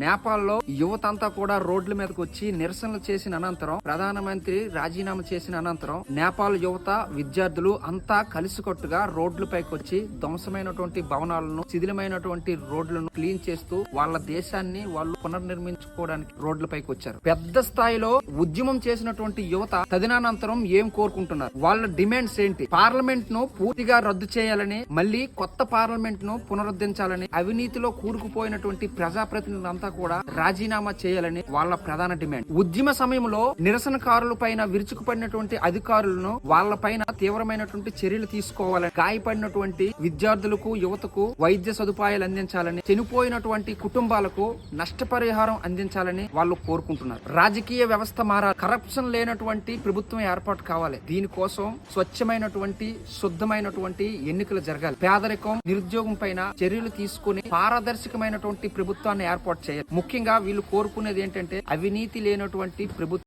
నేపాల్లో యువత అంతా కూడా రోడ్ల మీదకి వచ్చి నిరసనలు చేసిన అనంతరం ప్రధానమంత్రి రాజీనామా చేసిన అనంతరం నేపాల్ యువత విద్యార్థులు అంతా కలిసికట్టుగా రోడ్లపైకి వచ్చి ధ్వంసమైనటువంటి భవనాలను శిథిలమైనటువంటి రోడ్లను క్లీన్ చేస్తూ వాళ్ళ దేశాన్ని వాళ్ళు పునర్నిర్మించుకోవడానికి రోడ్లపైకి వచ్చారు. పెద్ద స్థాయిలో ఉద్యమం చేసినటువంటి యువత తదినానంతరం ఏం కోరుకుంటున్నారు? వాళ్ళ డిమాండ్స్ ఏంటి? పార్లమెంట్ను పూర్తిగా రద్దు చేయాలని మళ్ళీ కొత్త పార్లమెంట్ను పునరుద్ధరించాలని అవినీతిలో కూరుకుపోయినటువంటి అంతా కూడా రాజీనామా చేయాలని వాళ్ళ ప్రధాన డిమాండ్. ఉద్యమ సమయంలో నిరసనకారుల పైన విరుచుకుపడినటువంటి అధికారులను వాళ్ళ పైన తీవ్రమైనటువంటి చర్యలు తీసుకోవాలని గాయపడినటువంటి విద్యార్థులకు యువతకు వైద్య సదుపాయాలు అందించాలని చనిపోయినటువంటి కుటుంబాలకు నష్టపరిహారం అందించాలని వాళ్ళు కోరుకుంటున్నారు. రాజకీయ వ్యవస్థ మారాలి కరప్షన్ లేనటువంటి ప్రభుత్వం ఏర్పాటు కావాలి. దీనికోసం స్వచ్ఛమైనటువంటి శుద్ధమైనటువంటి ఎన్నికలు జరగాలి. పేదరికం నిరుద్యోగం పైన చర్యలు తీసుకుని పారదర్శకమైనటువంటి ప్రభుత్వాన్ని ఏర్పాటు చేయాలి. ముఖ్యంగా వీళ్ళు కోరుకునేది ఏంటంటే అవినీతి లేనటువంటి ప్రభుత్వం